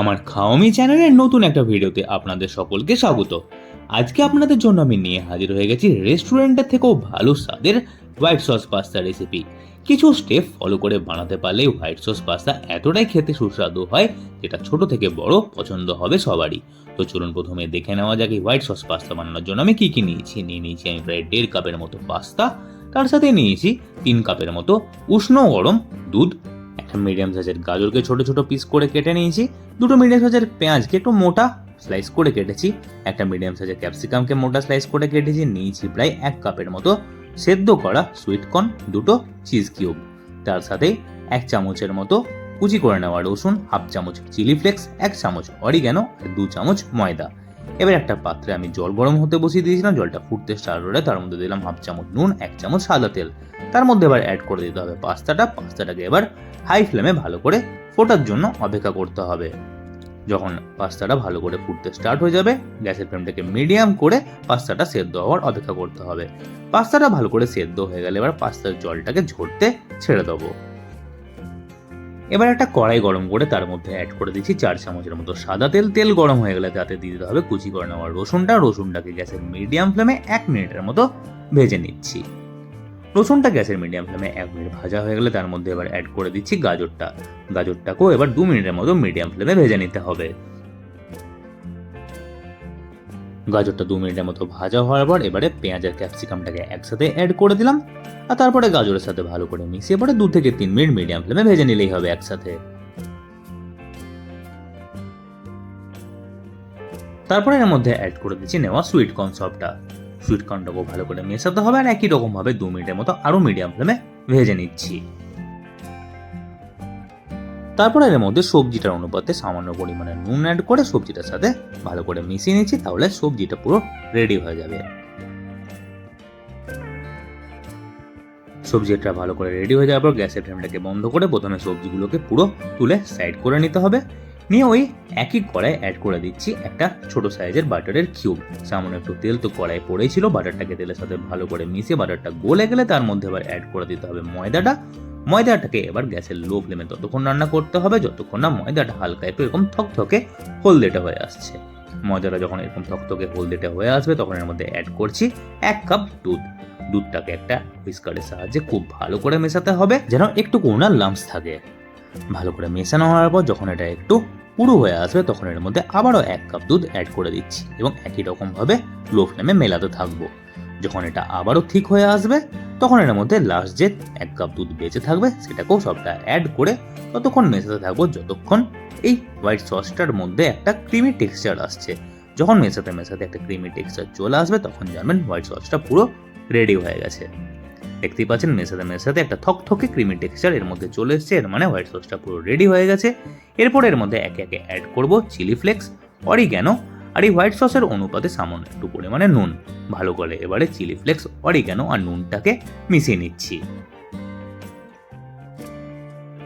আমার খাওয়ামি চ্যানেলের নতুন একটা ভিডিওতে আপনাদের সকলকে স্বাগত। আজকে আপনাদের জন্য আমি নিয়ে হাজির হয়ে গেছি রেস্টুরেন্টের থেকেও ভালো স্বাদের হোয়াইট সস পাস্তা রেসিপি কিছু স্টেপ ফলো করে বানাতে পারলে হোয়াইট সস পাস্তা এতটাই খেতে সুস্বাদু হয়, যেটা ছোট থেকে বড় পছন্দ হবে সবারই। তো চলুন প্রথমে দেখে নেওয়া যাক এই হোয়াইট সস পাস্তা বানানোর জন্য আমি কি কি নিয়েছি। নিয়ে নিয়েছি আমি প্রায় দেড় কাপের মতো পাস্তা তার সাথে নিয়েছি তিন কাপের মতো উষ্ণ গরম দুধ একটা মিডিয়াম সাইজের গাজরকে ছোট ছোট পিস করে কেটে নিয়েছি। দুটো মিডিয়াম সাইজের পেঁয়াজকে একটু মোটা স্লাইস করে কেটেছি। একটা মিডিয়াম সাইজের ক্যাপসিকামকে মোটা স্লাইস করে কেটেছি। নিয়েছি প্রায় এক কাপের মতো সেদ্ধ করা সুইটকর্ন দুটো চিজ কিউব তার সাথে এক চামচের মতো কুচি করে নেওয়া রসুন হাফ চামচ চিলি ফ্লেক্স এক চামচ অরিগ্যানো আর দু চামচ ময়দা। এবার একটা পাত্রে আমি জল গরম হতে বসিয়ে দিয়েছিলাম, জলটা ফুটতে স্টার্ট হলে তার মধ্যে দিলাম হাফ চামচ নুন, এক চামচ সাদা তেল। তার মধ্যে এবার অ্যাড করে দিতে হবে পাস্তাটা, পাস্তাটাকে এবার হাই ফ্লেমে ভালো করে ফোটার জন্য অপেক্ষা করতে হবে। যখন পাস্তাটা ভালো করে ফুটতে স্টার্ট হয়ে যাবে, গ্যাসের ফ্লেমটাকে মিডিয়াম করে পাস্তাটা সেদ্ধ হওয়ার অপেক্ষা করতে হবে। পাস্তাটা ভালো করে সেদ্ধ হয়ে গেলে এবার পাস্তার জলটাকে ঝরতে ছেড়ে দেবো। এবার একটা কড়াই গরম করে তার মধ্যে অ্যাড করে দিচ্ছি চার চামচের মতো সাদা তেল। তেল গরম হয়ে গেলে তাতে দিয়ে দিতে হবে কুচি করে নেওয়ার রসুনটা। রসুনটাকে গ্যাসের মিডিয়াম ফ্লেমে এক মিনিটের মতো ভেজে নিচ্ছি। রসুনটা গ্যাসের মিডিয়াম ফ্লেমে এক মিনিট ভাজা হয়ে গেলে তার মধ্যে এবার অ্যাড করে দিচ্ছি গাজরটা। গাজরটাকেও এবার দু মিনিটের মতো মিডিয়াম ফ্লেমে ভেজে নিতে হবে। গাজরটা দু মিনিটের মতো ভাজা হওয়ার পর এবারে পেঁয়াজ আর ক্যাপসিকামটাকে একসাথে অ্যাড করে দিলাম। আর তারপরে গাজরের সাথে ভালো করে মিশিয়ে পরে দু থেকে তিন মিনিট মিডিয়াম ফ্লেমে ভেজে নিলেই হবে একসাথে। তারপরে এর মধ্যে অ্যাড করে দিচ্ছি নেওয়া সুইট কর্ন সবটা সুইট কর্নটাকেও ভালো করে মেশাতে হবে আর একই রকম ভাবে দু মিনিটের মতো আরও মিডিয়াম ফ্লেমে ভেজে নিচ্ছি। তারপরে এর মধ্যে সবজিটার অনুপাতে সামান্য পরিমাণে নুন অ্যাড করে সবজিটার সাথে ভালো করে মিশিয়ে নিচ্ছি, তাহলে সবজিটা পুরো রেডি হয়ে যাবে। সবজিটা ভালো করে রেডি হয়ে যাওয়ার পর গ্যাসের ফ্লেমটাকে বন্ধ করে প্রথমে সবজিগুলোকে পুরো তুলে সাইড করে নিতে হবে। নিয়ে ওই একই কড়াই অ্যাড করে দিচ্ছি একটা ছোট সাইজের বাটারের কিউব সামান্য একটু তেল তো কড়াই পড়েছিল বাটারটাকে তেলের সাথে ভালো করে মিশিয়ে বাটারটা গলে গেলে তার মধ্যে আবার অ্যাড করে দিতে হবে ময়দাটা। ময়দাটাকে এবার গ্যাসের লো ফ্লেমে ততক্ষণ রান্না করতে হবে, যতক্ষণ না ময়দাটা হালকা একটু এরকম থকথকে হলদেটে হয়ে আসছে। ময়দাটা যখন এরকম থকথকে হলদেটে হয়ে আসবে, তখন এর মধ্যে অ্যাড করছি এক কাপ দুধ। দুধটাকে একটা হুইস্কারের সাহায্যে খুব ভালো করে মেশাতে হবে, যেন একটু কোনা লাম্পস থাকে। ভালো করে মেশানো হওয়ার পর যখন এটা একটু পুরো হয়ে আসবে, তখন এর মধ্যে আবারও এক কাপ দুধ অ্যাড করে দিচ্ছি এবং একই রকমভাবে লো ফ্লেমে মেলাতে থাকব। যখন এটা আবারও ঠিক হয়ে আসবে, তখন এর মধ্যে লাস্ট যে এক কাপ দুধ বেঁচে থাকবে, সেটাকেও সবটা অ্যাড করে ততক্ষণ মেশাতে থাকব যতক্ষণ এই হোয়াইট সসটার মধ্যে একটা ক্রিমি টেক্সচার আসছে। যখন মেশাতে মেশাতে একটা ক্রিমি টেক্সচার চলে আসবে, তখন জানবেন হোয়াইট সসটা পুরো রেডি হয়ে গেছে। দেখতেই পাচ্ছেন, মেশাতে মেশাতে একটা থকথকে ক্রিমি টেক্সচার এর মধ্যে চলে এসছে, এর মানে হোয়াইট সসটা পুরো রেডি হয়ে গেছে। এরপর এর মধ্যে একে একে অ্যাড করব চিলি ফ্লেক্স অরিগ্যানো আর এই হোয়াইট সসের অনুপাতে সামান্য একটু পরিমাণে নুন। ভালো করে এবারে চিলি ফ্লেক্স অরিগানো আর নুনটাকে মিশিয়ে নিচ্ছি।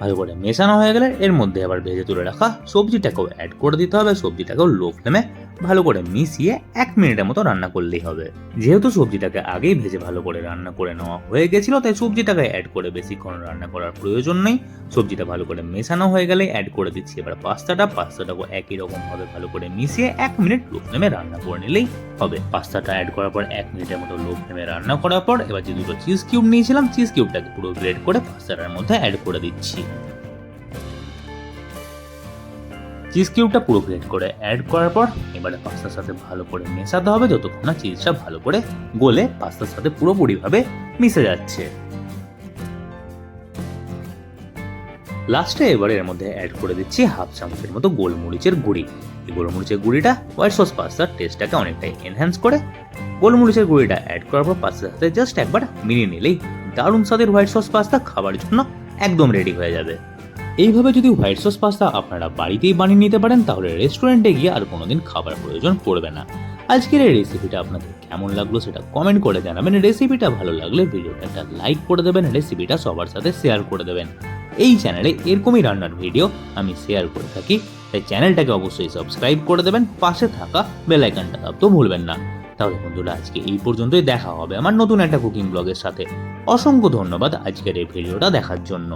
ভালো করে মেশানো হয়ে গেলে এর মধ্যে আবার ভেজে তুলে রাখা সবজিটাকেও অ্যাড করে দিতে হবে। সবজিটাকেও লো ফ্লেমে ভালো করে মিশিয়ে এক মিনিটের মতো রান্না করলেই হবে। যেহেতু সবজিটাকে আগেই ভেজে ভালো করে রান্না করে নেওয়া হয়ে গেছিল, তাই সবজিটাকে অ্যাড করে বেশিক্ষণ রান্না করার প্রয়োজন নেই। সবজিটা ভালো করে মেশানো হয়ে গেলে অ্যাড করে দিচ্ছি এবার পাস্তাটা। পাস্তাটাকে একই রকম ভাবে ভালো করে মিশিয়ে এক মিনিট লো ফ্লেমে রান্না করে নিলেই হবে। পাস্তাটা অ্যাড করার পর এক মিনিটের মতো লো ফ্লেমে রান্না করার পর এবার যে দুটো চিজ কিউব নিয়েছিলাম চিজ কিউবটাকে পুরো গ্রেড করে পাস্তাটার মধ্যে অ্যাড করে দিচ্ছি। চিজ কিউবটা পুরো গ্রেড করে অ্যাড করার পর এবারে পাস্তার সাথে ভালো করে মেশাতে হবে যতক্ষণ না চিজটা ভালো করে গলে পাস্তার সাথে পুরোপুরিভাবে মিশে যাচ্ছে। লাস্টে এবারে এর মধ্যে অ্যাড করে দিচ্ছি হাফ চামচের মতো গোলমরিচের গুঁড়ি। এই গোলমরিচের গুঁড়িটা হোয়াইট সস পাস্তার টেস্টটাকে অনেকটাই এনহ্যান্স করে গোলমরিচের গুঁড়িটা অ্যাড করার পর পাস্তার সাথে জাস্ট একবার মিলিয়ে নিলেই দারুণ স্বাদের হোয়াইট সস পাস্তা খাবার জন্য একদম রেডি হয়ে যাবে। এইভাবে যদি হোয়াইট সস পাস্তা আপনারা বাড়িতেই বানিয়ে নিতে পারেন, তাহলে রেস্টুরেন্টে গিয়ে আর কোনোদিন খাবার প্রয়োজন পড়বে না। আজকের এই রেসিপিটা আপনাদের কেমন লাগল সেটা কমেন্ট করে জানাবেন। রেসিপিটা ভালো লাগলে ভিডিওটা একটা লাইক করে দেবেন রেসিপিটা সবার সাথে শেয়ার করে দেবেন। এই চ্যানেলে এরকমই রান্নার ভিডিও আমি শেয়ার করে থাকি, তাই চ্যানেলটাকে অবশ্যই সাবস্ক্রাইব করে দেবেন, পাশে থাকা বেল আইকনটা দাবতেও ভুলবেন না। তাহলে বন্ধুরা, আজকে এই পর্যন্তই, দেখা হবে আমার নতুন একটা কুকিং ব্লগের সাথে। অসংখ্য ধন্যবাদ আজকের এই ভিডিওটা দেখার জন্য।